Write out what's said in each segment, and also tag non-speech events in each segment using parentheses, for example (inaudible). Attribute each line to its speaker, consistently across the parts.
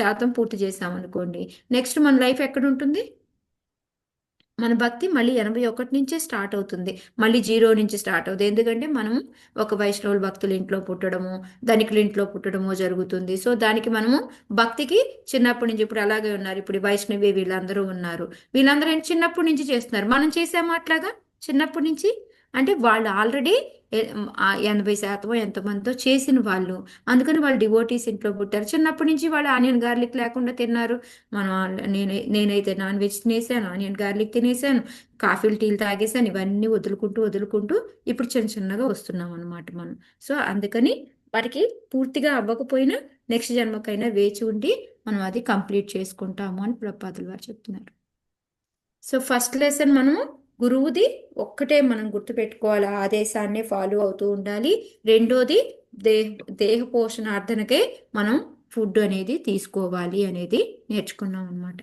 Speaker 1: శాతం పూర్తి చేసాం అనుకోండి. నెక్స్ట్ మన లైఫ్ ఎక్కడ ఉంటుంది మన భక్తి మళ్ళీ ఎనభై ఒకటి నుంచే స్టార్ట్ అవుతుంది. మళ్ళీ జీరో నుంచి స్టార్ట్ అవుతుంది. ఎందుకంటే మనం ఒక వైష్ణవుల భక్తుల ఇంట్లో పుట్టడము ధనికుల ఇంట్లో పుట్టడము జరుగుతుంది. సో దానికి మనము భక్తికి చిన్నప్పటి నుంచి ఇప్పుడు అలాగే ఉన్నారు. ఇప్పుడు వైష్ణవి వీళ్ళందరూ ఉన్నారు. వీళ్ళందరూ చిన్నప్పటి నుంచి చేస్తున్నారు. మనం చేసామా అట్లాగా? చిన్నప్పటి నుంచి? అంటే వాళ్ళు ఆల్రెడీ ఎనభై శాతం ఎంతమందితో చేసిన వాళ్ళు. అందుకని వాళ్ళు డివోటీస్ ఇంట్లో పుట్టారు. చిన్నప్పటి నుంచి వాళ్ళు ఆనియన్ గార్లిక్ లేకుండా తిన్నారు. మనం నేను నేనైతే నాన్ వెజ్ తినేసాను ఆనియన్ గార్లిక్ తినేసాను కాఫీలు టీలు తాగేసాను ఇవన్నీ వదులుకుంటూ వదులుకుంటూ ఇప్పుడు చిన్న చిన్నగా వస్తున్నాం అనమాట మనం. సో అందుకని వాటికి పూర్తిగా అవ్వకపోయినా నెక్స్ట్ జన్మకైనా వేచి ఉండి మనం అది కంప్లీట్ చేసుకుంటాము అని ప్రపాదులు వారు చెప్తున్నారు. సో ఫస్ట్ లెసన్ మనము గురువుది ఒక్కటే మనం గుర్తుపెట్టుకోవాలి. ఆదేశాన్ని ఫాలో అవుతూ ఉండాలి. రెండోది దేహ దేహ పోషణార్థనకే మనం ఫుడ్ అనేది తీసుకోవాలి అనేది నేర్చుకున్నాం అనమాట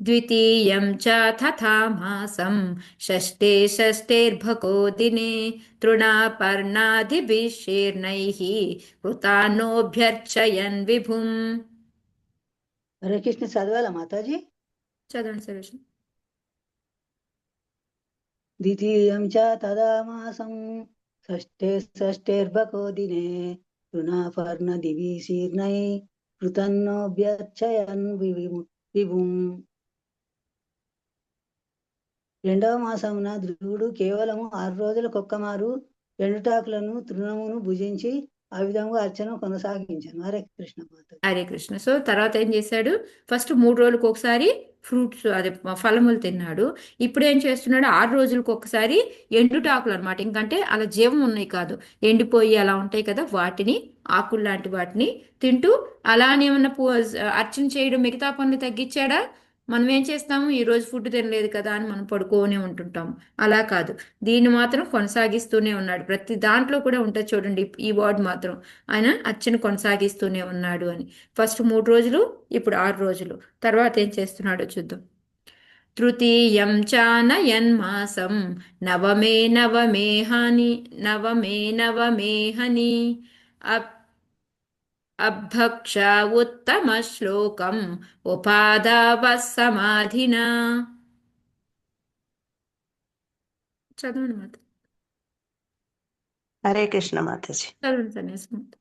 Speaker 1: ద్వితీయం చ తథా మాసం షష్ఠే షష్ఠేర్భకో దినే తృణాపర్ణాదిభిషీర్ణైః కృతానోభ్యర్చయన్ విభుం.
Speaker 2: హరే కృష్ణ చదవాలా మాతాజీ?
Speaker 1: చదవండి సరేష్
Speaker 2: ద్వితీయం చ తదా మాసం షష్ఠే షష్ఠేర్భకో దినే రుణాపర్ణ దివి శీర్ణై కృతన్నోభ్యర్చయన్ విభు- విభుం రెండవ మాసమున ధ్రువుడు కేవలము ఆరు రోజులకు ఒక్కమారు ఎండుటాకులను తృణమును భుజించి ఆ విధంగా అర్చన కొనసాగించాను. హరే కృష్ణ మాత.
Speaker 1: హరే కృష్ణ. సో తర్వాత ఏం చేశాడు? ఫస్ట్ మూడు రోజులకు ఒకసారి ఫ్రూట్స్ అదే ఫలములు తిన్నాడు. ఇప్పుడు ఏం చేస్తున్నాడు? ఆరు రోజులకు ఒకసారి ఎండుటాకులు అనమాట ఇంకంటే అలా జీవం ఉన్నాయి కాదు. ఎండిపోయి అలా ఉంటాయి కదా వాటిని ఆకులు లాంటి వాటిని తింటూ అలానే ఏమన్నా అర్చన చేయడం మిగతా పనులు తగ్గించాడా? మనం ఏం చేస్తాము? ఈరోజు ఫుడ్ తినలేదు కదా అని మనం పడుకోనే ఉంటుంటాం అలా కాదు. దీన్ని మాత్రం కొనసాగిస్తూనే ఉన్నాడు. ప్రతి దాంట్లో కూడా ఉంటుంది చూడండి ఈ వర్డ్ మాత్రం. ఆయన అచ్చను కొనసాగిస్తూనే ఉన్నాడు అని. ఫస్ట్ మూడు రోజులు ఇప్పుడు ఆరు రోజులు. తర్వాత ఏం చేస్తున్నాడో చూద్దాం. తృతీయం చానయన్మాసం నవమే నవమేహని నవమే నవమేహని అప్ అభక్ష ఉత్తమ శ్లోకం ఉపాదావ సమాధినా చదవండి మాత.
Speaker 3: హరే కృష్ణ మాతాజీ.
Speaker 1: చదవండి సన్యాసి మాత.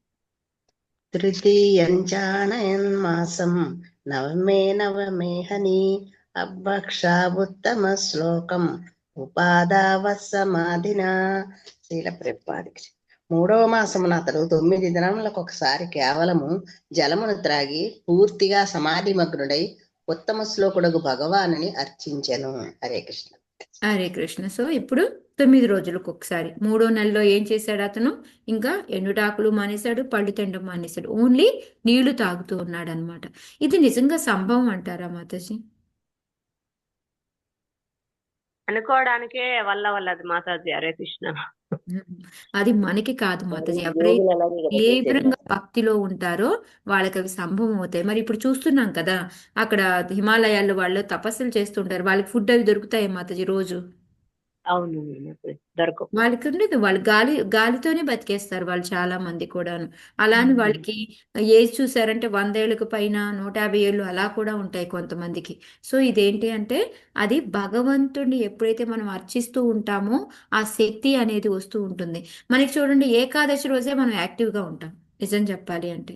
Speaker 3: తృతీయంచానయన్మాసం నవమే నవమేహని అబ్బక్షావుత్తమ శ్లోకం ఉపాదావ సమాధిన శీల ప్రపాదికి. మూడవ మాసమున అతడు తొమ్మిది దినములకు ఒకసారి కేవలము జలమును త్రాగి పూర్తిగా సమాధి మగ్నుడై ఉత్తమ శ్లోకుడకు భగవానుని అర్చించెను. హరే కృష్ణ.
Speaker 1: హరే కృష్ణ. సో ఇప్పుడు తొమ్మిది రోజులకు ఒకసారి మూడో నెలలో ఏం చేశాడు అతను? ఇంకా ఎండుటాకులు మానేశాడు పళ్ళు తినడం మానేశాడు. ఓన్లీ నీళ్ళు తాగుతూ ఉన్నాడు అనమాట ఇది నిజంగా సంభవం అంటారా మాతాజీ?
Speaker 4: అనుకోవడానికే వల్ల వల్లది మాతాజీ హరే కృష్ణ.
Speaker 1: అది మనకి కాదు మాతాజీ. ఎవరైతే తీవ్రంగా భక్తిలో ఉంటారో వాళ్ళకి అవి సంభవం అవుతాయి. మరి ఇప్పుడు చూస్తున్నాం కదా అక్కడ హిమాలయాల్లో వాళ్ళు తపస్సులు చేస్తుంటారు. వాళ్ళకి ఫుడ్ అవి దొరుకుతాయి మాతాజీ రోజు?
Speaker 4: అవును. దొరకవు.
Speaker 1: వాళ్ళకి ఉండదు. వాళ్ళు గాలి గాలితోనే బతికేస్తారు వాళ్ళు చాలా మంది కూడాను. అలా అని వాళ్ళకి ఏజ్ చూసారంటే వందేళ్ళకు పైన నూట యాభై ఏళ్ళు అలా కూడా ఉంటాయి కొంతమందికి. సో ఇదేంటి అంటే అది భగవంతుడిని ఎప్పుడైతే మనం అర్చిస్తూ ఉంటామో ఆ శక్తి అనేది వస్తూ ఉంటుంది. మనకి చూడండి ఏకాదశి రోజే మనం యాక్టివ్గా ఉంటాం. నిజం చెప్పాలి అంటే.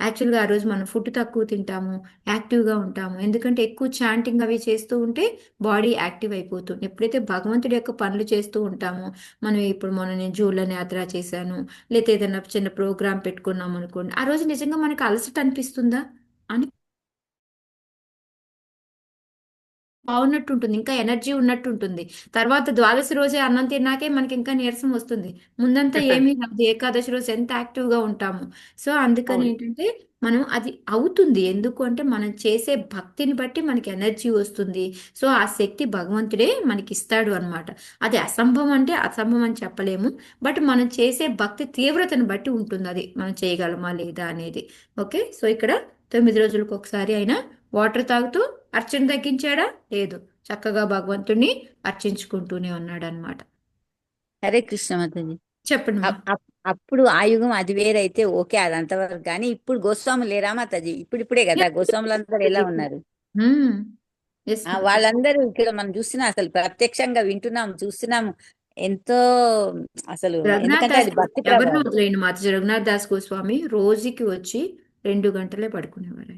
Speaker 1: యాక్చువల్గా ఆ రోజు మనం ఫుడ్ తక్కువ తింటాము యాక్టివ్గా ఉంటాము. ఎందుకంటే ఎక్కువ చాంటింగ్ అవి చేస్తూ ఉంటే బాడీ యాక్టివ్ అయిపోతుంది. ఎప్పుడైతే భగవంతుడి యొక్క పనులు చేస్తూ ఉంటామో మనం ఇప్పుడు మొన్న నేను జూలన్ యాత్ర చేశాను లేకపోతే ఏదైనా చిన్న ప్రోగ్రామ్ పెట్టుకున్నాం అనుకోండి ఆ రోజు నిజంగా మనకు అలసట అనిపిస్తుందా? అని బాగున్నట్టు ఉంటుంది ఇంకా ఎనర్జీ ఉన్నట్టు ఉంటుంది తర్వాత ద్వాదశి రోజే అన్నం తిన్నాకే మనకి ఇంకా నీరసం వస్తుంది. ముందంతా ఏమీ రాదు ఏకాదశి రోజు ఎంత యాక్టివ్గా ఉంటాము. సో అందుకని. ఏంటంటే మనం అది అవుతుంది. ఎందుకు అంటే మనం చేసే భక్తిని బట్టి మనకి ఎనర్జీ వస్తుంది. సో ఆ శక్తి భగవంతుడే మనకి ఇస్తాడు అనమాట అది అసంభవం అంటే అసంభవం అని చెప్పలేము. బట్ మనం చేసే భక్తి తీవ్రతను బట్టి ఉంటుంది అది. మనం చేయగలమా లేదా అనేది. ఓకే? సో ఇక్కడ తొమ్మిది రోజులకు ఒకసారి అయినా వాటర్ తాగుతూ అర్చన తగ్గించాడా? లేదు. చక్కగా భగవంతుడిని అర్చించుకుంటూనే ఉన్నాడు అనమాట
Speaker 5: హరే కృష్ణ మాతాజీ.
Speaker 1: చెప్పండి
Speaker 5: అప్పుడు ఆ యుగం అది వేరైతే ఓకే అది అంతవరకు కానీ ఇప్పుడు గోస్వాములు లేరా మాతాజీ? ఇప్పుడు ఇప్పుడే కదా (laughs) గోస్వాములందరూ ఎలా ఉన్నారు. వాళ్ళందరూ ఇక్కడ మనం చూస్తున్నాం అసలు ప్రత్యక్షంగా వింటున్నాం చూస్తున్నాం. ఎంతో అసలు
Speaker 1: ఎవరిని వదిలేయండి మాతాజీ? రఘునాథ్ దాస్ గోస్వామి రోజుకి వచ్చి రెండు గంటలే పడుకునేవారు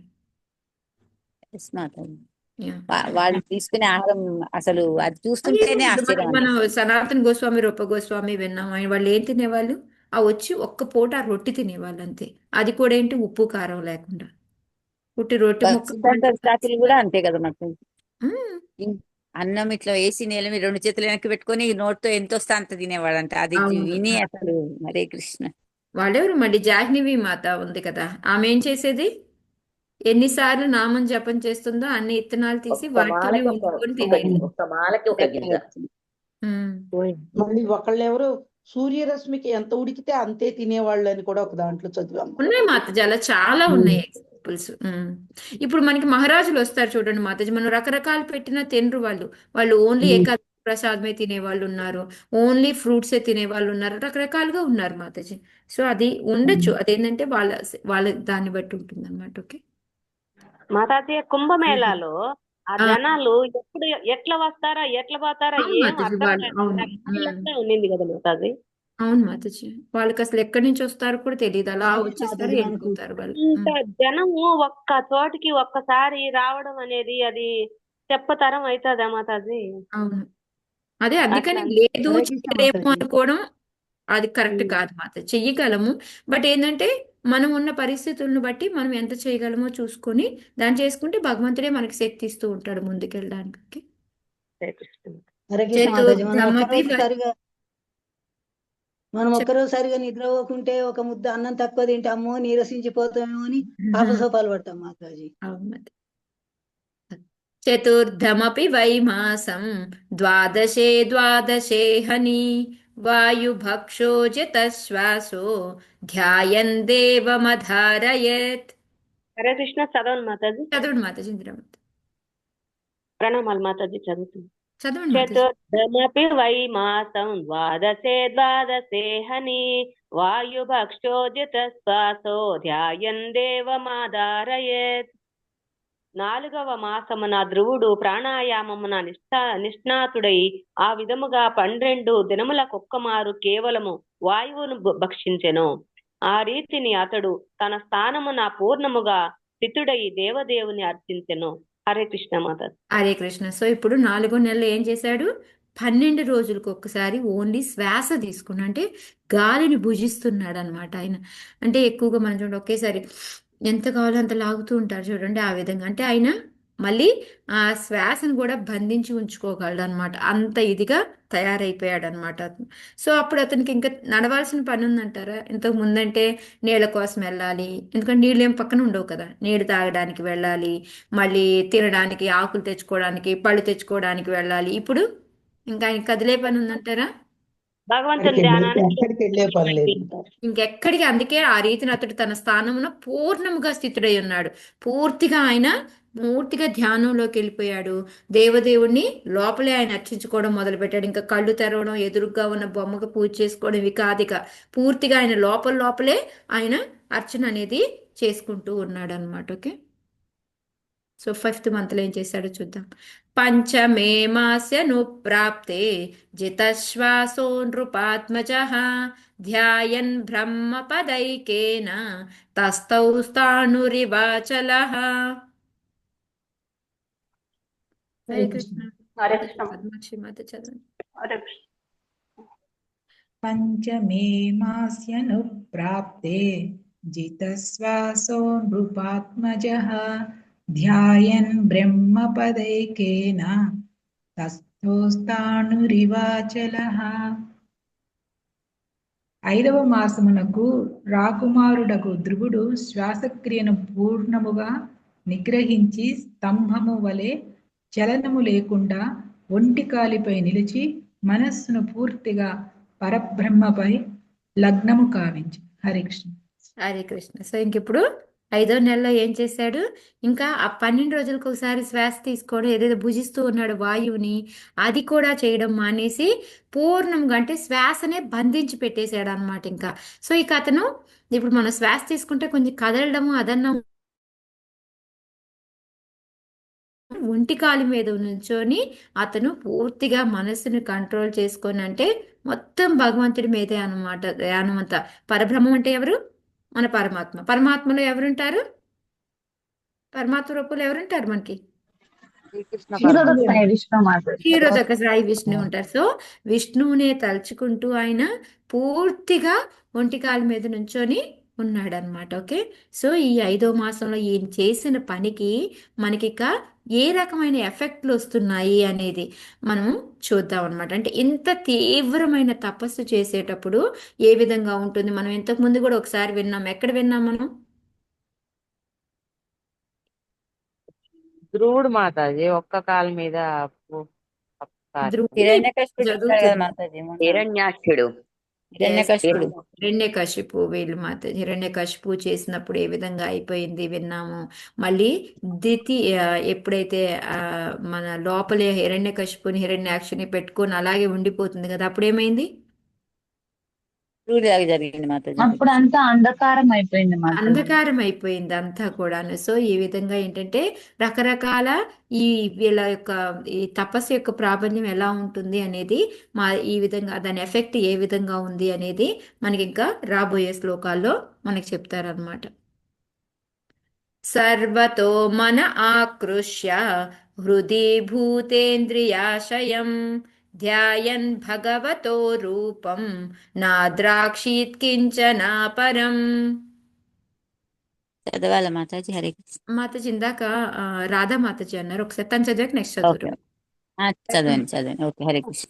Speaker 5: వాళ్ళు తీసుకునే ఆహారం అసలు అది చూస్తుంటేనే
Speaker 1: మన
Speaker 5: ఆశ్చర్యం
Speaker 1: మన. సనాతన గోస్వామి రూప గోస్వామి విన్నాం ఆయన వాళ్ళు ఏం తినేవాళ్ళు? ఆ వచ్చి ఒక్క పూట ఆ రొట్టి తినేవాళ్ళు అంతే. అది కూడా ఏంటి? ఉప్పు కారం లేకుండా. ఉట్టి రొట్టి ముక్క
Speaker 5: కూడా అంతే కదా మాకు అన్నం ఇట్లా వేసి నేల మీద రెండు చేతులు వెనక్కి పెట్టుకొని నోటితో ఎంత అంత తినేవాడంట అది. విని అసలు హరే కృష్ణ.
Speaker 1: వాళ్ళెవరు? మళ్ళీ జాహ్నవి మాత ఉంది కదా. ఆమె ఏం చేసేది? ఎన్నిసార్లు నామం జపం చేస్తుందో అన్ని ఇత్తనాలు తీసి
Speaker 6: ఒక్క
Speaker 1: వాటితోనే
Speaker 6: మాలకి ఒక
Speaker 1: ఉంచుకొని
Speaker 6: ఒక
Speaker 1: తినేది
Speaker 6: ఒక్క మాలకి ఒక గింజ.
Speaker 1: మ్మ్.
Speaker 7: మళ్ళీ ఒకళ్ళెవరు సూర్యరశ్మికి ఎంత ఉడికితే అంతే తినేవాళ్ళు అని కూడా ఒక దాంట్లో చదివాము
Speaker 1: ఉన్నాయి మాతాజీ అలా చాలా ఉన్నాయి ఎగ్జాంపుల్స్ ఇప్పుడు మనకి మహారాజులు వస్తారు చూడండి మాతాజీ మనం రకరకాలు పెట్టిన తినరు వాళ్ళు. వాళ్ళు ఓన్లీ ఏకాదశి ప్రసాదమే తినే వాళ్ళు ఉన్నారు. ఓన్లీ ఫ్రూట్సే తినే వాళ్ళు ఉన్నారు. రకరకాలుగా ఉన్నారు మాతాజీ. సో అది ఉండొచ్చు. అదేంటంటే వాళ్ళ వాళ్ళ దాన్ని బట్టి ఉంటుంది అనమాట ఓకే?
Speaker 4: మాతాజీ కుంభమేళాలో ఆ. జనాలు ఎప్పుడు ఎట్లా వస్తారా ఎట్లా పోతారా ఉండింది కదా మాతాజీ
Speaker 1: అవును మాతాజీ వాళ్ళకి అసలు ఎక్కడి నుంచి వస్తారో కూడా తెలియదు అలా వచ్చేస్తారు వెళ్ళిపోతారు వాళ్ళు.
Speaker 4: జనము ఒక్క చోటికి ఒక్కసారి రావడం అనేది అది చెప్పతరం అవుతుందా మాతాజీ
Speaker 1: అవును. అదే అందుకని లేదు చేయలేము. అనుకోవడం అది కరెక్ట్. కాదు మాత చెయ్యగలము. బట్ ఏంటంటే మనం ఉన్న పరిస్థితులను బట్టి మనం ఎంత చేయగలమో చూసుకొని దాన్ని చేసుకుంటే భగవంతుడే మనకి శక్తి ఇస్తూ ఉంటాడు ముందుకెళ్ళడానికి.
Speaker 2: మనం
Speaker 1: ధమ్మపి
Speaker 2: ఒక్కరోజు
Speaker 1: వ-
Speaker 2: సరిగా మనం
Speaker 1: చెప్
Speaker 2: ఒక్కరోజు సరిగా నిద్రపోకుంటే ఒక ముద్ద అన్నం తక్కువ తింటే అమ్మో నీరసించిపోతామేమో అని ఆపసోపాలు పడతాం మాతాజీ.
Speaker 1: చతుర్థమపి వైమాసం ద్వాదశే ద్వాదశే హని వాయుభక్షో జితశ్వాసో ధ్యాయన్ దేవమధారయత్
Speaker 4: హరే కృష్ణ చదవండి మాతాజీ
Speaker 1: చదవండి మాత చంద్రమాత
Speaker 4: ప్రణామాలు మాతాజీ చదువుతుంది
Speaker 1: చదవండి మాత
Speaker 4: చతుర్దమపి వై మాసం ద్వాదశే ద్వాదశే హని వాయుభక్షోజిత శ్వాసో ధ్యాయన్ దేవమాదారయేత్ నాలుగవ మాసమున ధ్రువుడు ప్రాణాయామమున నిష్ఠా నిష్ణాతుడై ఆ విధముగా పన్నెండు దినములకొక్కమారు కేవలము వాయువును భక్షించెను. ఆ రీతిని అతడు తన స్థానమున పూర్ణముగా స్థితుడై దేవదేవుని అర్చించెను. హరే కృష్ణ మాత
Speaker 1: హరే కృష్ణ. సో ఇప్పుడు నాలుగో నెలలు ఏం చేశాడు? పన్నెండు రోజులకు ఒక్కసారి ఓన్లీ శ్వాస తీసుకున్నా అంటే గాలిని భుజిస్తున్నాడు అనమాట ఆయన. అంటే ఎక్కువగా మనం చూడండి ఒకేసారి ఎంత కావాలో అంత లాగుతూ ఉంటారు చూడండి ఆ విధంగా. అంటే ఆయన మళ్ళీ ఆ శ్వాసను కూడా బంధించి ఉంచుకోగలడు అనమాట అంత ఇదిగా తయారైపోయాడు అనమాట సో అప్పుడు అతనికి ఇంకా నడవాల్సిన పని ఉందంటారా ఇంతకు ముందంటే నీళ్ళ కోసం వెళ్ళాలి. ఎందుకంటే నీళ్ళు ఏం పక్కన ఉండవు కదా. నీళ్ళు తాగడానికి వెళ్ళాలి. మళ్ళీ తినడానికి ఆకులు తెచ్చుకోవడానికి పళ్ళు తెచ్చుకోవడానికి వెళ్ళాలి. ఇప్పుడు ఇంకా ఆయన కదిలే పని ఉందంటారా
Speaker 4: భగవంతుని
Speaker 7: ఎక్కడికి
Speaker 4: ధ్యానానికి
Speaker 7: ఎక్కడికి వెళ్ళే పని లేదు.
Speaker 1: ఇంకెక్కడికి? అందుకే ఆ రీతిని అతడు తన స్థానమున పూర్ణముగా స్థితుడై ఉన్నాడు. పూర్తిగా ఆయన పూర్తిగా ధ్యానంలోకి వెళ్ళిపోయాడు. దేవదేవుణ్ణి లోపలే ఆయన అర్చించుకోవడం మొదలుపెట్టాడు. ఇంకా కళ్ళు తెరవడం ఎదురుగా ఉన్న బొమ్మకు పూజ చేసుకోవడం ఇవి కాదు ఇక పూర్తిగా ఆయన లోపల లోపలే ఆయన అర్చన అనేది చేసుకుంటూ ఉన్నాడు అనమాట ఓకే? సో ఫిఫ్త్ మంత్లో ఏం చేశాడో చూద్దాం. పంచమే మాస్యను ప్రాప్తే జితశ్వాసో నృపాత్మజ ధ్యాయన్ బ్రహ్మ పదైకేన తస్తౌ స్థానురివాచల.
Speaker 4: హరే కృష్ణ.
Speaker 1: పద్మశ్రీమాత చదవండి.
Speaker 4: పంచమే
Speaker 8: మాస్యను ప్రాప్తే జితశ్వాసో నృపాత్మజ ध्यायन् ब्रह्मपदैकेन తస్థోస్థాణురివాచలః ఐదవ మాసమునకు రాకుమారుడకు ధ్రువుడు శ్వాసక్రియను పూర్ణముగా నిగ్రహించి స్తంభము వలె చలనము లేకుండా ఒంటి కాలిపై నిలిచి మనస్సును పూర్తిగా పరబ్రహ్మపై లగ్నము కావించి హరే కృష్ణ
Speaker 1: హరే కృష్ణ సో ఇంక ఇప్పుడు ఐదో నెలలో ఏం చేశాడు? ఇంకా ఆ పన్నెండు రోజులకు ఒకసారి శ్వాస తీసుకోవడం ఏదైతే భుజిస్తూ ఉన్నాడు వాయువుని అది కూడా చేయడం మానేసి పూర్ణంగా అంటే శ్వాసనే బంధించి పెట్టేశాడు అనమాట ఇంకా. సో ఇక అతను ఇప్పుడు మనం శ్వాస తీసుకుంటే కొంచెం కదలడము అదన్నా ఒంటి కాలు మీద నుంచొని అతను పూర్తిగా మనసుని కంట్రోల్ చేసుకొని అంటే మొత్తం భగవంతుడి మీదే అన్నమాట ధ్యానం అంతా పరబ్రహ్మం అంటే ఎవరు? మన పరమాత్మ. పరమాత్మలో ఎవరుంటారు? పరమాత్మ రూపంలో ఎవరుంటారు మనకి?
Speaker 6: క్షీరోదక సాయి విష్ణు
Speaker 1: ఉంటారు. సో విష్ణువునే తలుచుకుంటూ ఆయన పూర్తిగా ఒంటి కాలు మీద నుంచొని ఉన్నాడు అనమాట ఓకే? సో ఈ ఐదో మాసంలో ఈయన చేసిన పనికి మనకి ఇక ఏ రకమైన ఎఫెక్ట్లు వస్తున్నాయి అనేది మనం చూద్దాం అనమాట అంటే ఇంత తీవ్రమైన తపస్సు చేసేటప్పుడు ఏ విధంగా ఉంటుంది? మనం ఇంతకు ముందు కూడా ఒకసారి విన్నాం. ఎక్కడ విన్నాం మనం?
Speaker 9: ధ్రువుడు మాతాజీ ఒక్క కాలు మీద.
Speaker 3: హిరణ్యాక్షుడు.
Speaker 5: హిరణ్యకశిపుడు
Speaker 1: హిరణ్యకశిపు వీళ్ళు మాత హిరణ్యకశిపు చేసినప్పుడు ఏ విధంగా అయిపోయింది విన్నాము. మళ్ళీ దితి ఎప్పుడైతే ఆ, మన లోపలే హిరణ్యకశిపుని హిరణ్యాక్షుని పెట్టుకొని అలాగే ఉండిపోతుంది కదా అప్పుడు ఏమైంది
Speaker 5: సూర్యుడిలాగా జరిగింది మాతాజీ
Speaker 6: అప్పుడు అంతా అంధకారం అయిపోయింది
Speaker 1: అంధకారం అయిపోయింది అంతా కూడాను. సో ఈ విధంగా ఏంటంటే రకరకాల ఈ వీళ్ళ యొక్క ఈ తపస్సు యొక్క ప్రాబల్యం ఎలా ఉంటుంది అనేది మా ఈ విధంగా దాని ఎఫెక్ట్ ఏ విధంగా ఉంది అనేది మనకి ఇంకా రాబోయే శ్లోకాల్లో మనకి చెప్తారనమాట సర్వతో మన ఆకృష్య హృది భూతేంద్రియాశయం ధ్యాయన్ భగవతో రూపం నాద్రాక్షీత్ కించన పరం
Speaker 5: చదవాలా మాతాజీ హరే కృష్ణ
Speaker 1: మాతాజీ ఇందాక ఆ, రాధా మాతాజీ అన్నారు ఒకసారి తను చదివాక నెక్స్ట్
Speaker 5: ఓకే
Speaker 1: చదువురు
Speaker 5: ఆ, చదవండి చదవండి ఓకే హరే కృష్ణ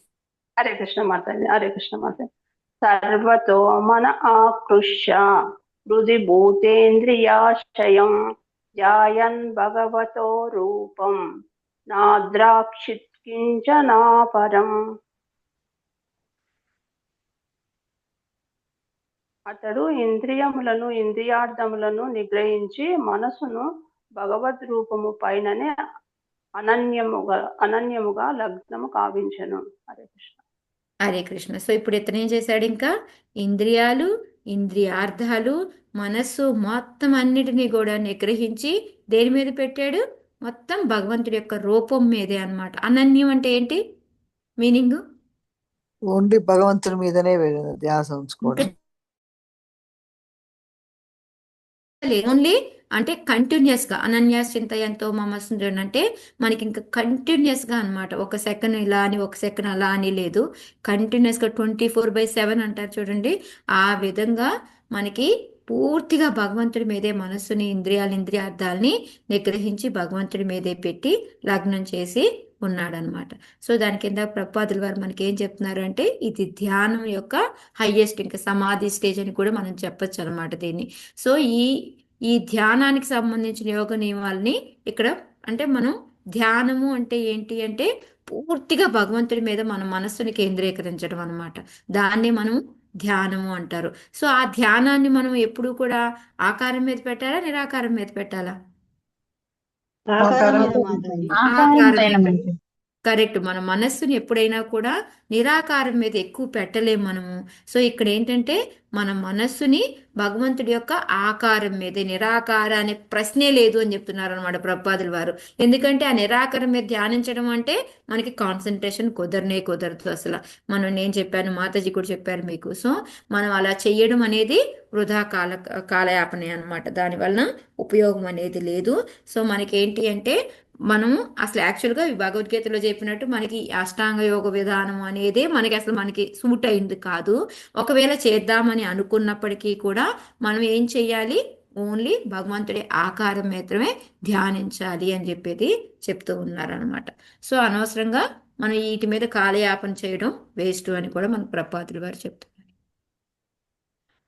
Speaker 4: హరే కృష్ణ మాతాజీ హరే కృష్ణ మాతాజీ సర్వతో మన ఆకృష్య హృది భూతేంద్రియాశయం ధ్యాయన్ భగవతో రూపం నాద్రాక్షిత్ కించనాపరం. అతడు ఇంద్రియములను ఇంద్రియార్థములను నిగ్రహించి మనసును భగవద్ రూపము పైననే అనన్యముగా అనన్యముగా లగ్నము కావించను. హరే కృష్ణ.
Speaker 1: హరే కృష్ణ. సో ఇప్పుడు ఇతను ఏం చేశాడు ఇంకా? ఇంద్రియాలు ఇంద్రియార్థాలు మనస్సు మొత్తం అన్నిటినీ కూడా నిగ్రహించి దేని మీద పెట్టాడు? మొత్తం భగవంతుడి యొక్క రూపం మీదే అన్నమాట. అనన్యం అంటే ఏంటి? మీనింగ్?
Speaker 10: ఓన్లీ భగవంతుని మీదనే ధ్యాస ఉంచుకోవడం.
Speaker 1: ఓన్లీ అంటే కంటిన్యూస్గా అనన్యాస్ చింతయంతో మమస్సుండన్ అంటే మనకి ఇంకా కంటిన్యూస్గా అన్నమాట. ఒక సెకండ్ ఇలా అని ఒక సెకండ్ అలా అని లేదు. కంటిన్యూస్గా ట్వంటీ ఫోర్ బై సెవెన్ అంటారు చూడండి. ఆ విధంగా మనకి పూర్తిగా భగవంతుడి మీదే మనస్సుని ఇంద్రియాలు ఇంద్రియార్థాలని నిగ్రహించి భగవంతుడి మీదే పెట్టి లగ్నం చేసి ఉన్నాడనమాట సో దాని కింద ప్రపాదుల వారు మనకి ఏం చెప్తున్నారు అంటే ఇది ధ్యానం యొక్క హయ్యెస్ట్ ఇంకా సమాధి స్టేజ్ అని కూడా మనం చెప్పచ్చు అనమాట దీన్ని. సో ఈ ఈ ధ్యానానికి సంబంధించిన యోగ నియమాలని ఇక్కడ అంటే మనం ధ్యానము అంటే ఏంటి అంటే పూర్తిగా భగవంతుడి మీద మన మనస్సుని కేంద్రీకరించడం అనమాట దాన్ని మనం ధ్యానము అంటారు. సో ఆ ధ్యానాన్ని మనం ఎప్పుడు కూడా ఆకారం మీద పెట్టాలా నిరాకారం మీద పెట్టాలా?
Speaker 2: ఆకారం
Speaker 1: కరెక్ట్. మన మనస్సుని ఎప్పుడైనా కూడా నిరాకారం మీద ఎక్కువ పెట్టలేము మనము. సో ఇక్కడ ఏంటంటే మన మనస్సుని భగవంతుడి యొక్క ఆకారం మీదే నిరాకార అనే ప్రశ్నే లేదు అని చెప్తున్నారు అనమాట ప్రపాదుల వారు. ఎందుకంటే ఆ నిరాకారం మీద ధ్యానించడం అంటే మనకి కాన్సన్ట్రేషన్ కుదరనే కుదరదు అసలు. మనం నేను చెప్పాను మాతాజీ కూడా చెప్పారు మీకు. సో మనం అలా చేయడం అనేది వృధా కాల కాలయాపనే అనమాట దానివల్ల ఉపయోగం అనేది లేదు. సో మనకి ఏంటి అంటే మనము అసలు యాక్చువల్గా భగవద్గీతలో చెప్పినట్టు మనకి అష్టాంగ యోగ విధానం అనేది మనకి అసలు మనకి సూట్ అయింది కాదు. ఒకవేళ చేద్దామని అనుకున్నప్పటికీ కూడా మనం ఏం చెయ్యాలి? ఓన్లీ భగవంతుడి ఆకారం మాత్రమే ధ్యానించాలి అని చెప్పేది చెప్తూ ఉన్నారనమాట సో అనవసరంగా మనం వీటి మీద కాలయాపన చేయడం వేస్ట్ అని కూడా మన ప్రపాదులు వారు చెప్తున్నారు.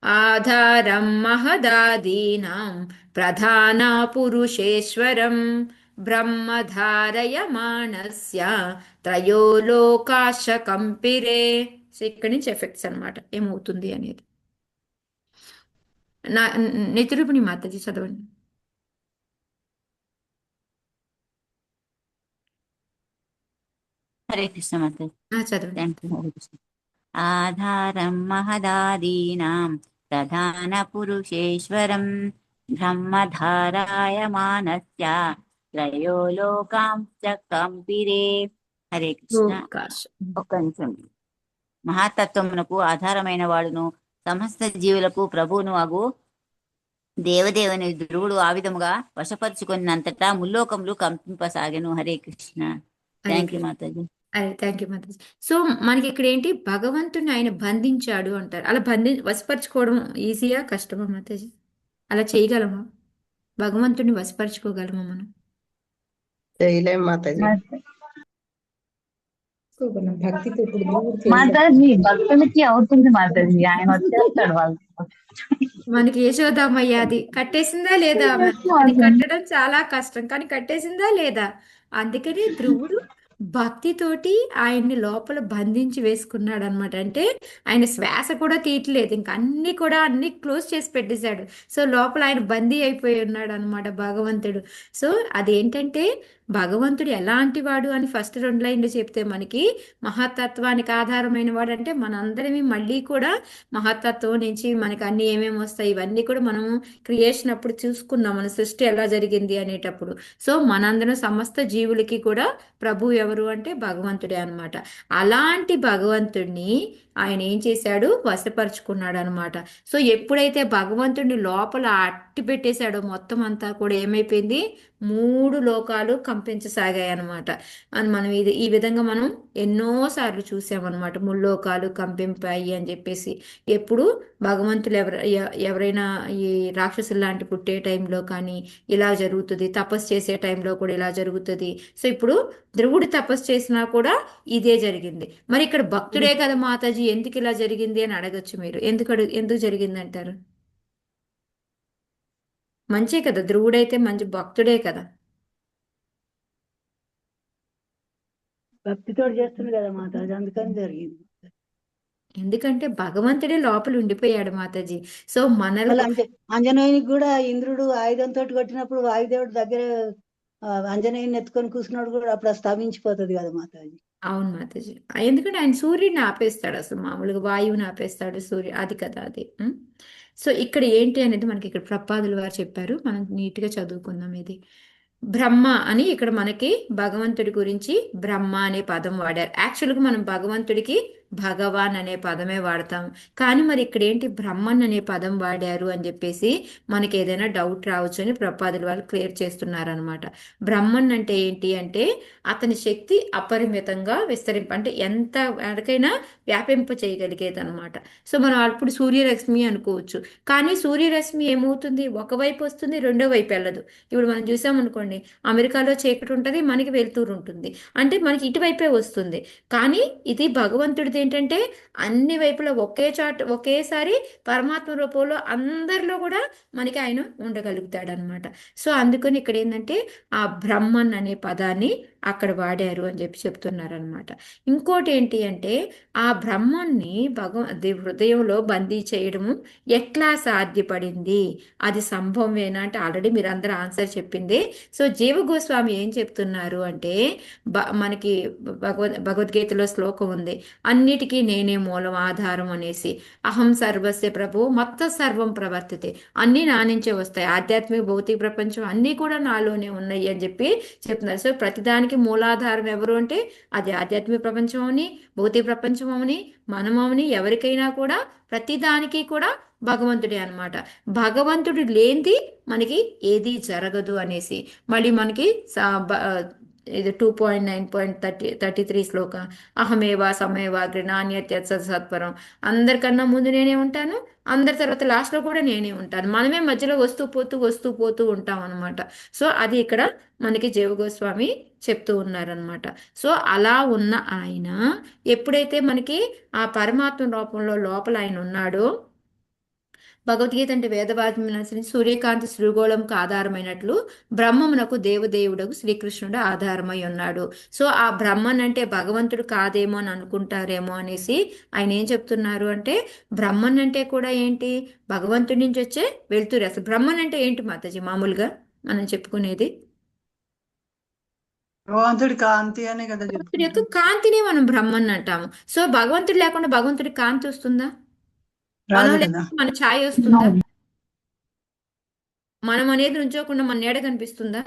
Speaker 1: ఆధారం మహదాదీనాం ప్రధాన పురుషేశ్వరం బ్రహ్మధారయమాణస్య మానస్య లోకాశ కంపిరే సో ఇక్కడి నుంచి ఎఫెక్ట్స్ అనమాట ఏమవుతుంది అనేది. నా నితిరుపుని మాతజీ చదవండి.
Speaker 5: హరే కృష్ణ ఆధారం మహదాదీనా ప్రధాన పురుషేశ్వరం బ్రహ్మధారాయ మానస్య త్రయో లోకాంశ్చ కంపిరే హరే కృష్ణ
Speaker 1: లోకాశ.
Speaker 5: ఒక్క నిమిషం. మహాతత్వమునకు ఆధారమైన వాడును సమస్త జీవులకు ప్రభువును అగు. దేవదేవుని ధ్రువుడు ఆ విధముగా వశపరుచుకున్నంతటా ముల్లోకములు కంపింపసాగెను. హరే కృష్ణ. Thank
Speaker 1: you.
Speaker 5: మాతాజీ.
Speaker 1: అదే థ్యాంక్ యూ మాతాజీ. సో మనకి ఇక్కడ ఏంటి భగవంతుని ఆయన బంధించాడు అంటారు. అలా బంధి వశపరచుకోవడం ఈజీయా కష్టమా మాతాజీ? అలా చేయగలమా? భగవంతుని వశపరచుకోగలమా మనం?
Speaker 3: మాతాజీ
Speaker 8: భక్తితో ఇప్పుడు
Speaker 6: భక్తులకి అవుతుంది మాతాజీ. ఆయన వచ్చేస్తాడు వాళ్ళు
Speaker 1: మనకి యశోదమ్మయ్య అది కట్టేసిందా లేదా? అది కట్టడం చాలా కష్టం కానీ కట్టేసిందా లేదా? అందుకని ధ్రువుడు భక్తితోటి ఆయన్ని లోపల బంధించి వేసుకున్నాడు అనమాట అంటే ఆయన శ్వాస కూడా తీయట్లేదు. ఇంకా అన్ని కూడా అన్ని క్లోజ్ చేసి పెట్టేశాడు. సో లోపల ఆయన బందీ అయిపోయి ఉన్నాడు అనమాట భగవంతుడు. సో అదేంటంటే భగవంతుడు ఎలాంటి వాడు అని ఫస్ట్ రెండు లైన్లు చెప్తే మనకి మహత్తత్వానికి ఆధారమైన వాడు అంటే మనందరినీ మళ్ళీ కూడా మహత్తత్వం నుంచి మనకి అన్ని ఏమేమి వస్తాయి ఇవన్నీ కూడా మనము క్రియేషన్ అప్పుడు చూసుకున్నాం. మన సృష్టి ఎలా జరిగింది అనేటప్పుడు. సో మనందరం సమస్త జీవులకి కూడా ప్రభు ఎవరు అంటే భగవంతుడే అన్నమాట. అలాంటి భగవంతుడిని ఆయన ఏం చేశాడు? వశపరుచుకున్నాడు అనమాట సో ఎప్పుడైతే భగవంతుడిని లోపల అట్టి పెట్టేశాడో మొత్తం అంతా కూడా ఏమైపోయింది? మూడు లోకాలు కంపించసాగాయి అనమాట అని మనం ఇది ఈ విధంగా మనం ఎన్నోసార్లు చూసామన్నమాట ముల్లోకాలు కంపింపాయి అని చెప్పేసి. ఎప్పుడు భగవంతులు ఎవర ఎవరైనా ఈ రాక్షసులు లాంటి పుట్టే టైంలో కానీ ఇలా జరుగుతుంది. తపస్సు చేసే టైంలో కూడా ఇలా జరుగుతుంది. సో ఇప్పుడు ధ్రువుడు తపస్సు చేసినా కూడా ఇదే జరిగింది. మరి ఇక్కడ భక్తుడే కదా మాతాజీ ఎందుకు ఇలా జరిగింది అని అడగచ్చు మీరు. ఎందుకు అడుగు ఎందుకు జరిగింది అంటారు మంచే కదా ధ్రువుడైతే మంచి భక్తుడే కదా.
Speaker 2: భక్తితో చేస్తుంది కదా మాతాజీ అందుకని జరిగింది.
Speaker 1: ఎందుకంటే భగవంతుడే లోపల ఉండిపోయాడు మాతాజీ. సో మనలో
Speaker 2: అంటే ఆంజనేయునికి కూడా ఇంద్రుడు ఆయుధంతో కొట్టినప్పుడు వాయుదేవుడు దగ్గర ఆ, ఆంజనేయుని ఎత్తుకొని కూర్చున్నాడు కూడా అప్పుడు అది స్తవించిపోతుంది కదా మాతాజీ.
Speaker 1: అవును మాతాజీ. ఎందుకంటే ఆయన సూర్యుడిని ఆపేస్తాడు అసలు మామూలుగా వాయువుని ఆపేస్తాడు సూర్యుడు అది కదా అది. సో ఇక్కడ ఏంటి అనేది మనకి ఇక్కడ ప్రపాదులు వారు చెప్పారు. మనం నీట్గా చదువుకుందాం ఇది. బ్రహ్మ అని ఇక్కడ మనకి భగవంతుడి గురించి బ్రహ్మ అనే పదం వాడారు. యాక్చువల్గా మనం భగవంతుడికి భగవాన్ అనే పదమే వాడతాం. కానీ మరి ఇక్కడ ఏంటి బ్రహ్మన్ అనే పదం వాడారు అని చెప్పేసి మనకి ఏదైనా డౌట్ రావచ్చు అని ప్రపాదులు వాళ్ళు క్లియర్ చేస్తున్నారనమాట బ్రహ్మన్ అంటే ఏంటి అంటే అతని శక్తి అపరిమితంగా విస్తరింప అంటే ఎంత ఎక్కడికైనా వ్యాపింప చేయగలిగేది అనమాట సో మనం అప్పుడు సూర్యరశ్మి అనుకోవచ్చు. కానీ సూర్యరశ్మి ఏమవుతుంది? ఒకవైపు వస్తుంది రెండో వైపు వెళ్ళదు. ఇప్పుడు మనం చూసామనుకోండి అమెరికాలో చీకటి ఉంటుంది మనకి వెలుతురు ఉంటుంది. అంటే మనకి ఇటువైపే వస్తుంది. కానీ ఇది భగవంతుడిది ఏంటంటే అన్ని వైపులా ఒకే చాట ఒకేసారి పరమాత్మ రూపంలో అందరిలో కూడా మనకి ఆయన ఉండగలుగుతాడనమాట సో అందుకని ఇక్కడ ఏంటంటే ఆ బ్రహ్మన్ అనే పదాన్ని అక్కడ వాడారు అని చెప్పి చెప్తున్నారు అనమాట ఇంకోటి ఏంటి అంటే ఆ బ్రహ్మణ్ణి భగవ హృదయంలో బందీ చేయడము ఎట్లా సాధ్యపడింది? అది సంభవమేనా అంటే ఆల్రెడీ మీరు అందరూ ఆన్సర్ చెప్పింది. సో జీవ గోస్వామి ఏం చెప్తున్నారు అంటే బ మనకి భగవద్ భగవద్గీతలో శ్లోకం ఉంది. అన్నిటికీ నేనే మూలం ఆధారం అనేసి. అహం సర్వస్య ప్రభు మొత్తం సర్వం ప్రవర్తితే. అన్నీ నా నుంచే వస్తాయి. ఆధ్యాత్మిక భౌతిక ప్రపంచం అన్నీ కూడా నాలోనే ఉన్నాయి అని చెప్పి చెప్తున్నారు. సో ప్రతిదానికి మూలాధారం ఎవరు అంటే అది ఆధ్యాత్మిక ప్రపంచం అవని భౌతిక ప్రపంచం అవని మనమవని ఎవరికైనా కూడా ప్రతిదానికి కూడా భగవంతుడే అనమాట భగవంతుడు లేనిది మనకి ఏది జరగదు అనేసి. మళ్ళీ మనకి ఇది two point nine point thirty thirty three శ్లోక. అహమేవా సమేవా గృణాన్యత్య సత్పరం అందరికన్నా ముందు నేనే ఉంటాను అందరి తర్వాత లాస్ట్లో కూడా నేనే ఉంటాను. మనమే మధ్యలో వస్తూ పోతూ వస్తూ పోతూ ఉంటాం అనమాట సో అది ఇక్కడ మనకి జీవగోస్వామి చెప్తూ ఉన్నారనమాట సో అలా ఉన్న ఆయన ఎప్పుడైతే మనకి ఆ పరమాత్మ రూపంలో లోపల ఆయన ఉన్నాడో భగవద్గీత అంటే వేదవాద్యమైన సూర్యకాంతి శ్రీగోళంకు ఆధారమైనట్లు బ్రహ్మమునకు దేవదేవుడకు శ్రీకృష్ణుడు ఆధారమై ఉన్నాడు. సో ఆ బ్రహ్మన్ అంటే భగవంతుడు కాదేమో అని అనుకుంటారేమో అనేసి ఆయన ఏం చెప్తున్నారు అంటే బ్రహ్మన్ అంటే కూడా ఏంటి? భగవంతుడి నుంచి వచ్చే వెళ్తురు అసలు బ్రహ్మన్ అంటే ఏంటి మాతాజీ? మామూలుగా మనం చెప్పుకునేది?
Speaker 2: భగవంతుడి కాంతి అనే కదా
Speaker 1: భగవంతుడి యొక్క కాంతిని మనం బ్రహ్మన్ అంటాము. సో భగవంతుడు లేకుండా భగవంతుడి కాంతి వస్తుందా? మనం
Speaker 2: రాదు కదా.
Speaker 1: లేకుండా మన ఛాయ్ వస్తుందా? మనం అనేది ఉంచకుండా మన నీడ కనిపిస్తుందా?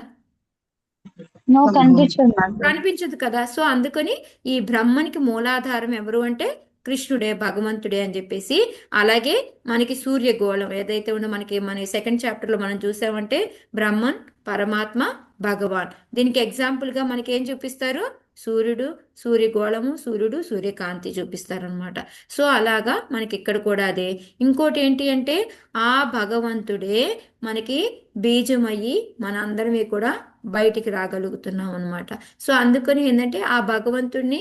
Speaker 6: నో కనిపించదు. మాతాజీ
Speaker 1: కనిపించదు కదా. సో అందుకని ఈ బ్రహ్మనికి మూలాధారం ఎవరు అంటే కృష్ణుడే భగవంతుడే అని చెప్పేసి అలాగే మనకి సూర్యగోళం ఏదైతే ఉందో మనకి మన సెకండ్ చాప్టర్లో మనం చూసామంటే బ్రహ్మన్ పరమాత్మ భగవాన్. దీనికి ఎగ్జాంపుల్గా మనకి ఏం చూపిస్తారు? సూర్యుడు సూర్యగోళము సూర్యుడు సూర్యకాంతి చూపిస్తారు అనమాట సో అలాగా మనకి ఇక్కడ కూడా అదే. ఇంకోటి ఏంటి అంటే ఆ భగవంతుడే మనకి బీజమయ్యి మనందరమే కూడా బయటికి రాగలుగుతున్నాం అనమాట సో అందుకని ఏంటంటే ఆ భగవంతుడిని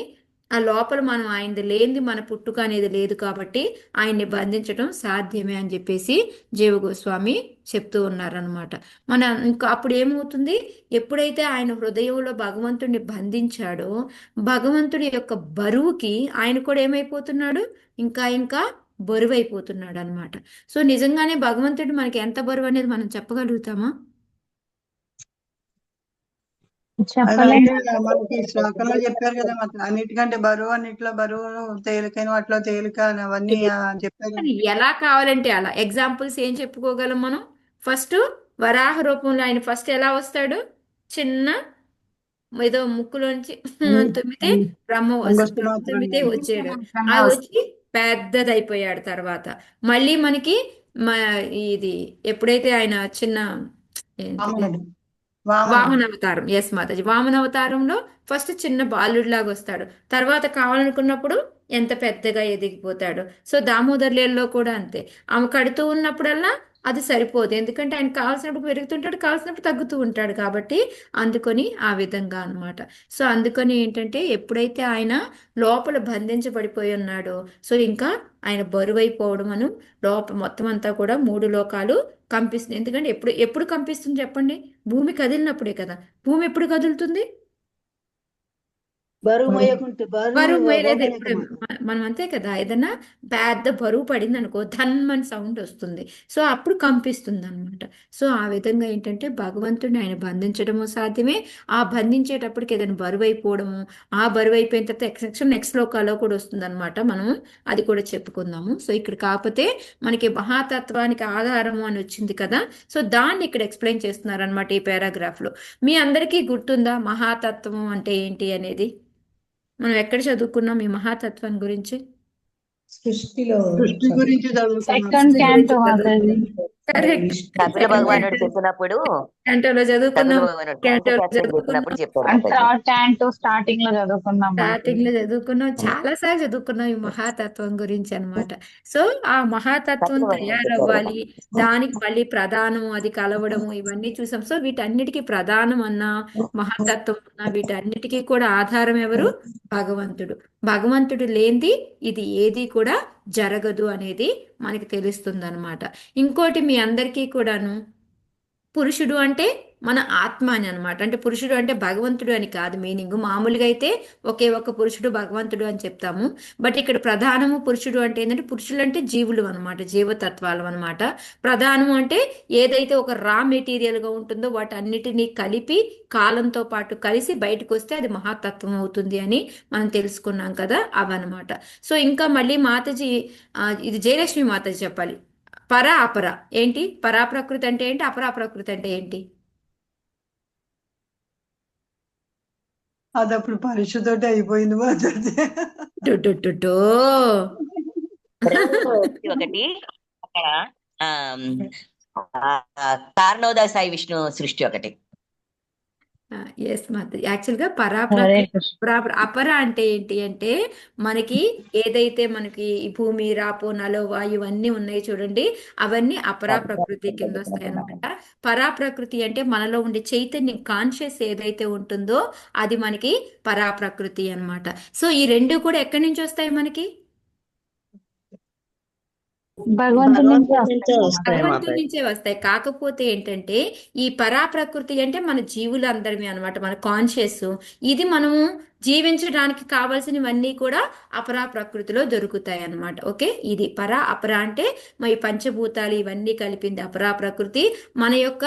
Speaker 1: ఆ లోపల మనం ఆయనది లేనిది మన పుట్టుక అనేది లేదు కాబట్టి ఆయన్ని బంధించడం సాధ్యమే అని చెప్పేసి జీవ గోస్వామి చెప్తూ ఉన్నారనమాట మన ఇంకా అప్పుడు ఏమవుతుంది? ఎప్పుడైతే ఆయన హృదయంలో భగవంతుడిని బంధించాడో భగవంతుడి యొక్క బరువుకి ఆయన కూడా ఏమైపోతున్నాడు? ఇంకా ఇంకా బరువు అయిపోతున్నాడు అనమాట సో నిజంగానే భగవంతుడు మనకి ఎంత బరువు అనేది మనం చెప్పగలుగుతామా?
Speaker 2: మనకి శ్లోకంలో చెప్పారు కదా మాకు అన్నిటికంటే బరువు అన్నిట్లో బరువు తేలికైన వాటిలో తేలిక అని అవన్నీ చెప్పారు
Speaker 1: ఎలా కావాలంటే అలా. ఎగ్జాంపుల్స్ ఏం చెప్పుకోగలం మనం? ఫస్ట్ వరాహ రూపంలో ఆయన ఫస్ట్ ఎలా వస్తాడు? చిన్న ఏదో ముక్కులోంచి తుమ్మితే బ్రహ్మ వస్తాడు తుమ్మితే వచ్చాడు. ఆ. వచ్చి పెద్దదైపోయాడు తర్వాత. మళ్ళీ మనకి మ ఇది ఎప్పుడైతే ఆయన చిన్న వామన అవతారం ఎస్ మాతాజీ. వామన అవతారంలో ఫస్ట్ చిన్న బాలుడిలాగా వస్తాడు. తర్వాత కావాలనుకున్నప్పుడు ఎంత పెద్దగా ఎదిగిపోతాడు. సో దామోదర్ లీలలో కూడా అంతే. ఆమె కడుతూ ఉన్నప్పుడల్లా అది సరిపోదు. ఎందుకంటే ఆయన కావాల్సినప్పుడు పెరుగుతుంటాడు కావాల్సినప్పుడు తగ్గుతూ ఉంటాడు కాబట్టి అందుకొని ఆ విధంగా అన్నమాట. సో అందుకని ఏంటంటే ఎప్పుడైతే ఆయన లోపల బంధించబడిపోయి ఉన్నాడో సో ఇంకా ఆయన బరువైపోవడం అను లోప మొత్తం అంతా కూడా మూడు లోకాలు కంపిస్తుంది. ఎందుకంటే ఎప్పుడు ఎప్పుడు కంపిస్తుంది చెప్పండి? భూమి కదిలినప్పుడే కదా. భూమి ఎప్పుడు కదులుతుంది?
Speaker 2: బరువు మోయకుంటే
Speaker 1: ఎప్పుడు. మన- మనం అంతే కదా ఏదైనా పెద్ద బరువు పడింది అనుకో ధన్మని సౌండ్ వస్తుంది. సో అప్పుడు కంపిస్తుంది అనమాట సో ఆ విధంగా ఏంటంటే భగవంతుడిని ఆయన బంధించడము సాధ్యమే. ఆ బంధించేటప్పటికి ఏదైనా బరువు అయిపోవడము ఆ బరువు అయిపోయిన తర్వాత నెక్స్ట్ నెక్స్ట్ లోకాల్లో కూడా వస్తుంది అనమాట మనము అది కూడా చెప్పుకుందాము. సో ఇక్కడ కాకపోతే మనకి మహాతత్వానికి ఆధారము అని వచ్చింది కదా. సో దాన్ని ఇక్కడ ఎక్స్ప్లెయిన్ చేస్తున్నారు అనమాట ఈ పారాగ్రాఫ్లో మీ అందరికీ గుర్తుందా మహాతత్వం అంటే ఏంటి అనేది? మనం ఎక్కడ చదువుకున్నాం ఈ మహాతత్వం గురించి?
Speaker 8: సృష్టిలో
Speaker 2: సృష్టి గురించి చదువుకున్నాం.
Speaker 3: కపిల భగవానుడు చెప్పినప్పుడు
Speaker 1: క్యాంటోలో చదువుకున్నాం. క్యాంటోలో
Speaker 3: చెప్పారు
Speaker 6: స్టార్టింగ్లో చదువుకున్నాం
Speaker 1: స్టార్టింగ్లో చదువుకున్నాం. చాలా సార్లు చదువుకున్నాం ఈ మహాతత్వం గురించి అన్నమాట. సో ఆ మహాతత్వం తయారవ్వాలి. దానికి మళ్ళీ ప్రధానం అది కలవడము ఇవన్నీ చూసాం. సో వీటన్నిటికీ ప్రధానం అన్న మహాతత్వం అన్న వీటన్నిటికీ కూడా ఆధారం ఎవరు? భగవంతుడు. భగవంతుడు లేనిది ఇది ఏది కూడా జరగదు అనేది మనకి తెలుస్తుంది అనమాట ఇంకోటి మీ అందరికీ కూడాను పురుషుడు అంటే మన ఆత్మ అని అనమాట అంటే పురుషుడు అంటే భగవంతుడు అని కాదు మీనింగ్. మామూలుగా అయితే ఒకే ఒక పురుషుడు భగవంతుడు అని చెప్తాము. బట్ ఇక్కడ ప్రధానము పురుషుడు అంటే ఏంటంటే పురుషులు అంటే జీవులు అనమాట జీవతత్వాలు అనమాట ప్రధానము అంటే ఏదైతే ఒక రా మెటీరియల్గా ఉంటుందో వాటన్నిటినీ కలిపి కాలంతో పాటు కలిసి బయటకు వస్తే అది మహాతత్వం అవుతుంది అని మనం తెలుసుకున్నాం కదా అవన్నమాట. సో ఇంకా మళ్ళీ మాతజీ ఇది జయలక్ష్మి మాతజీ చెప్పాలి. పరా అపర. ఏంటి? పరా ప్రకృతి అంటే ఏంటి? అపరా ప్రకృతి అంటే ఏంటి?
Speaker 2: అది అప్పుడు పరీక్షతోటి అయిపోయింది మాట్లాడితే
Speaker 3: ఒకటి అక్కడ ఆమ్, ఆ, కారణోదయ సాయి విష్ణు సృష్టి ఒకటి.
Speaker 1: ఎస్ మాత యాక్చువల్గా పరా
Speaker 6: హరే
Speaker 1: ప్రకృతి
Speaker 6: కృష్ణ
Speaker 1: అపరా అపర అంటే ఏంటి అంటే మనకి ఏదైతే మనకి ఈ భూమి రాపో నలో వాయువు అన్నీ ఉన్నాయి చూడండి అవన్నీ అపరా ప్రకృతి కింద వస్తాయి అనమాట పరా ప్రకృతి అంటే మనలో ఉండే చైతన్యం కాన్షియస్ ఏదైతే ఉంటుందో అది మనకి పరా ప్రకృతి అన్నమాట. సో ఈ రెండు కూడా ఎక్కడి నుంచి వస్తాయి మనకి?
Speaker 6: భగవంతుడి నుంచి
Speaker 3: భగవంతుడి నుంచే
Speaker 6: వస్తాయి
Speaker 3: వస్తాయి.
Speaker 1: భగవంతుడి
Speaker 3: మాతాజీ
Speaker 1: నుంచే వస్తాయి. కాకపోతే ఏంటంటే ఈ పరా ప్రకృతి అంటే మన జీవులందరివి అనమాట మన కాన్షియస్ ఇది మనము జీవించడానికి కావాల్సినవన్నీ కూడా అపరా ప్రకృతిలో దొరుకుతాయి అన్నమాట ఓకే? ఇది పరా అపరా అంటే మరి పంచభూతాలు ఇవన్నీ కలిపింది అపరా ప్రకృతి. మన యొక్క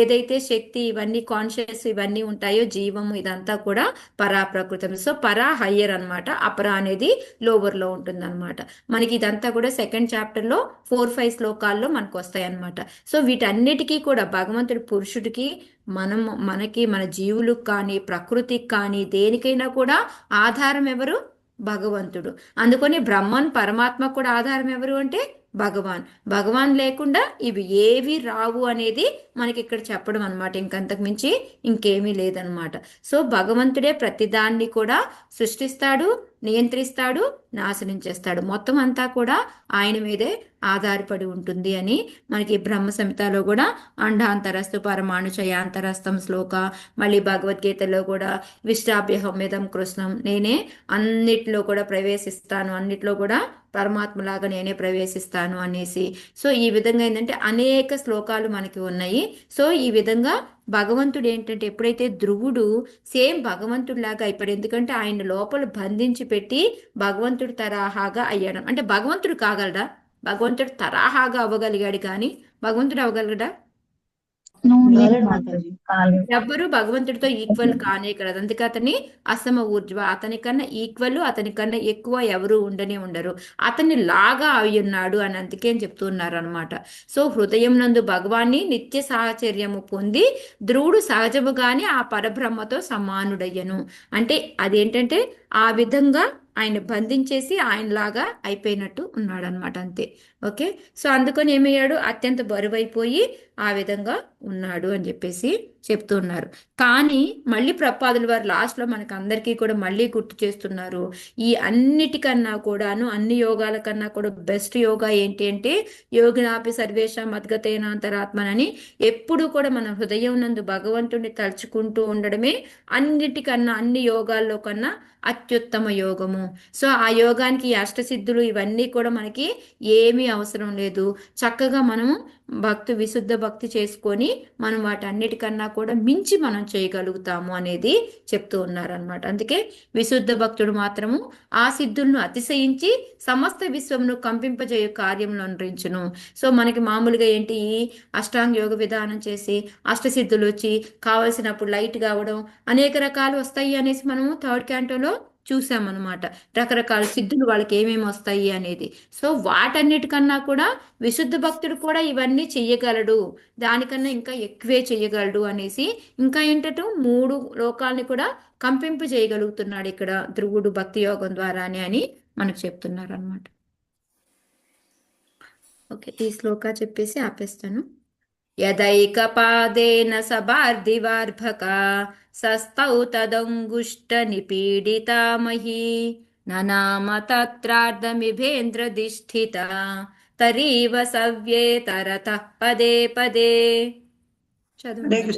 Speaker 1: ఏదైతే శక్తి ఇవన్నీ కాన్షియస్ ఇవన్నీ ఉంటాయో జీవము ఇదంతా కూడా పరా ప్రకృతి సో పరా హయ్యర్ అన్నమాట. అపరా అనేది లోవర్లో ఉంటుంది అనమాట మనకి ఇదంతా కూడా సెకండ్ చాప్టర్లో ఫోర్ ఫైవ్ శ్లోకాల్లో మనకు వస్తాయి అనమాట సో వీటన్నిటికీ కూడా భగవంతుడి పురుషుడికి మనం మనకి మన జీవులకు కానీ ప్రకృతికి కానీ దేనికైనా కూడా ఆధారం ఎవరు? భగవంతుడు. అందుకని బ్రహ్మన్ పరమాత్మ కూడా ఆధారం ఎవరు అంటే భగవాన్. భగవాన్ లేకుండా ఇవి ఏవి రావు అనేది మనకి ఇక్కడ చెప్పడం అనమాట ఇంకంతకు మించి ఇంకేమీ లేదనమాట సో భగవంతుడే ప్రతిదాన్ని కూడా సృష్టిస్తాడు నియంత్రిస్తాడు నాశనం చేస్తాడు. మొత్తం అంతా కూడా ఆయన మీదే ఆధారపడి ఉంటుంది అని మనకి బ్రహ్మ సంహితలో కూడా అండాంతరస్తు పరమాణు చయాంతరస్తం శ్లోక మళ్ళీ భగవద్గీతలో కూడా విష్టాభ్యహమిదం కృష్ణం నేనే అన్నిట్లో కూడా ప్రవేశిస్తాను. అన్నిట్లో కూడా పరమాత్మలాగా నేనే ప్రవేశిస్తాను అనేసి. సో ఈ విధంగా ఏంటంటే అనేక శ్లోకాలు మనకి ఉన్నాయి. సో ఈ విధంగా భగవంతుడు ఏంటంటే ఎప్పుడైతే ధ్రువుడు సేమ్ భగవంతుడిలాగా అయిపోయాడు ఎందుకంటే ఆయన లోపల బంధించి పెట్టి భగవంతుడు తరహాగా అయ్యాడు. అంటే భగవంతుడు కాగలడా? భగవంతుడు తరహాగా అవ్వగలిగాడు కానీ భగవంతుడు అవ్వగలడా? ఎవ్వరు భగవంతుడితో ఈక్వల్ కానే కదా. అందుకే అతని అసమ ఊర్జ్వ. అతని కన్నా ఈక్వల్ అతని కన్నా ఎక్కువ ఎవరు ఉండనే ఉండరు. అతన్ని లాగా అయి ఉన్నాడు అని అందుకే చెప్తున్నారు అనమాట సో హృదయం నందు భగవాన్ని నిత్య సాహచర్యము పొంది ధ్రువుడు సహజముగానే ఆ పరబ్రహ్మతో సమానుడయ్యను. అంటే అదేంటంటే ఆ విధంగా ఆయన బంధించేసి ఆయనలాగా అయిపోయినట్టు ఉన్నాడు అనమాట అంతే. ఓకే? సో అందుకని ఏమయ్యాడు? అత్యంత బరువైపోయి ఆ విధంగా ఉన్నాడు అని చెప్పేసి చెప్తున్నారు కానీ మళ్ళీ ప్రపాదుల వారు లాస్ట్లో మనకు అందరికీ కూడా మళ్ళీ గుర్తు చేస్తున్నారు. ఈ అన్నిటికన్నా కూడాను అన్ని యోగాల కన్నా కూడా బెస్ట్ యోగా ఏంటి అంటే యోగినాపి సర్వేష మద్గతేనాంతరాత్మనని ఎప్పుడు కూడా మన హృదయం నందు భగవంతుడిని తలుచుకుంటూ ఉండడమే అన్నిటికన్నా అన్ని యోగాల్లో కన్నా అత్యుత్తమ యోగము. సో ఆ యోగానికి అష్టసిద్ధులు ఇవన్నీ కూడా మనకి ఏమీ అవసరం లేదు. చక్కగా మనము భక్తి విశుద్ధ భక్తి చేసుకొని మనం వాటన్నిటికన్నా కూడా మించి మనం చేయగలుగుతాము అనేది చెప్తూ ఉన్నారనమాట అందుకే విశుద్ధ భక్తుడు మాత్రము ఆ సిద్ధులను అతిశయించి సమస్త విశ్వమును కంపింపజేయ కార్యంలో అనురించును సో మనకి మామూలుగా ఏంటి? ఈ అష్టాంగ యోగ విధానం చేసి అష్టసిద్ధులు వచ్చి కావలసినప్పుడు లైట్ కావడం అనేక రకాలు వస్తాయి అనేసి మనము థర్డ్ క్యాంటోలో చూసామన్నమాట. రకరకాల సిద్ధులు వాళ్ళకి ఏమేమి వస్తాయి అనేది. సో వాటన్నిటికన్నా కూడా విశుద్ధ భక్తుడు కూడా ఇవన్నీ చెయ్యగలడు. దానికన్నా ఇంకా ఎక్కువే చెయ్యగలడు అనేసి ఇంకా ఏంటంటే మూడు లోకాలని కూడా కంపింపు చేయగలుగుతున్నాడు ఇక్కడ ధ్రువుడు భక్తి యోగం ద్వారానే అని మనకు చెప్తున్నారు అనమాట ఓకే ఈ శ్లోక చెప్పేసి ఆపేస్తాను. यदैकपादेन सबार्दिवार्भका सस्तौ तदङ्गुष्टनिपीडिता मही न नाम
Speaker 2: तत्रार्थमिभेन्द्रधिष्ठिता
Speaker 1: तरीव
Speaker 2: सव्येतरतः
Speaker 4: पदे पदे। चतुर्देन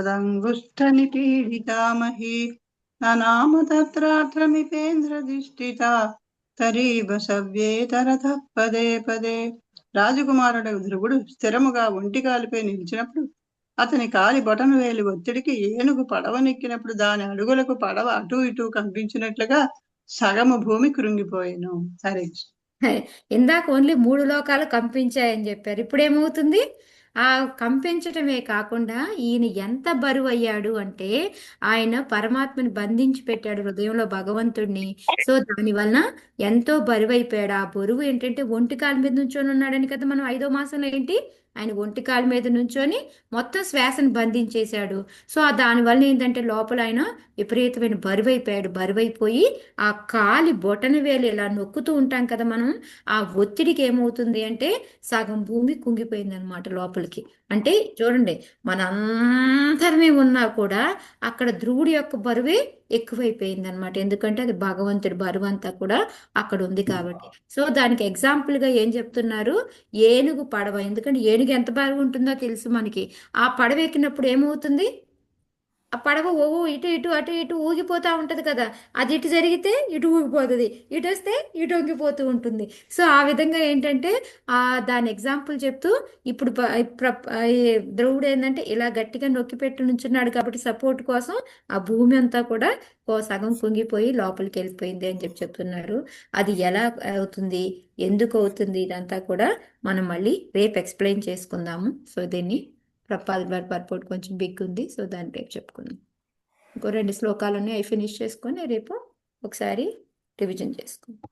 Speaker 11: सपार्थुष्टनि पीडितामहि न नाम तत्रार्थमिपेन्द्रधिष्ठिता యదైకపాదేన తరీవ సవ్యేతరథ పదే పదే. రాజకుమారుడు ధ్రువుడు స్థిరముగా ఒంటి కాలిపై నిలిచినప్పుడు అతని కాలి బొటను వేలి ఒత్తిడికి ఏనుగు పడవనెక్కినప్పుడు దాని అడుగులకు పడవ అటు ఇటు కంపించినట్లుగా సగము భూమి కృంగిపోయాను.
Speaker 1: సరే. ఇందాక ఓన్లీ మూడు లోకాలు కంపించాయని చెప్పారు. ఇప్పుడు ఏమవుతుంది ఆ కంపించటమే కాకుండా ఈయన ఎంత బరువు అయ్యాడు అంటే ఆయన పరమాత్మని బంధించి పెట్టాడు హృదయంలో భగవంతుడిని సో దాని వలన ఎంతో బరువు అయిపోయాడు ఆ బరువు ఏంటంటే ఒంటి కాలు మీద నుంచొని ఉన్నాడని కదా మనం ఐదో మాసంలో ఏంటి? ఆయన ఒంటి కాలు మీద నుంచొని మొత్తం శ్వాసను బంధించేశాడు. సో ఆ దానివల్ల ఏంటంటే లోపల ఆయన విపరీతమైన బరువైపోయాడు. బరువైపోయి ఆ కాలి బొటన వేలు ఇలా నొక్కుతూ ఉంటాం కదా మనం ఆ ఒత్తిడికి ఏమవుతుంది అంటే సగం భూమి కుంగిపోయింది అనమాట లోపలికి. అంటే చూడండి మనందరమే ఉన్నా కూడా అక్కడ ధ్రువుడి యొక్క బరువే ఎక్కువైపోయింది అనమాట ఎందుకంటే అది భగవంతుడి బరువు అంతా కూడా అక్కడ ఉంది కాబట్టి. సో దానికి ఎగ్జాంపుల్గా ఏం చెప్తున్నారు? ఏనుగు పడవ. ఎందుకంటే ఏనుగు ఎంత బరువు ఉంటుందో తెలుసు మనకి. ఆ పడవ ఎక్కినప్పుడు ఏమవుతుంది? ఆ పడవ ఓ ఇటు ఇటు అటు ఇటు ఊగిపోతూ ఉంటుంది కదా. అది ఇటు జరిగితే ఇటు ఊగిపోతుంది. ఇటు వస్తే ఇటు వంగిపోతూ ఉంటుంది. సో ఆ విధంగా ఏంటంటే ఆ దాని ఎగ్జాంపుల్ చెప్తూ ఇప్పుడు ద్రవుడు ఏంటంటే ఇలా గట్టిగా నొక్కి పెట్టి నుంచున్నాడు కాబట్టి సపోర్ట్ కోసం ఆ భూమి అంతా కూడా ఓ సగం కుంగిపోయి లోపలికి వెళ్ళిపోయింది అని చెప్పి చెప్తున్నారు. అది ఎలా అవుతుంది? ఎందుకు అవుతుంది? ఇదంతా కూడా మనం మళ్ళీ రేపు ఎక్స్ప్లెయిన్ చేసుకుందాము. సో దీన్ని ప్రపాద్ బార్ పర్పోర్ట్ కొంచెం బిగ్ ఉంది సో దాన్ని రేపు చెప్పుకుందాం. ఇంకో రెండు శ్లోకాలు ఉన్నాయి అవి ఫినిష్ చేసుకొని రేపు ఒకసారి రివిజన్ చేసుకుందాం.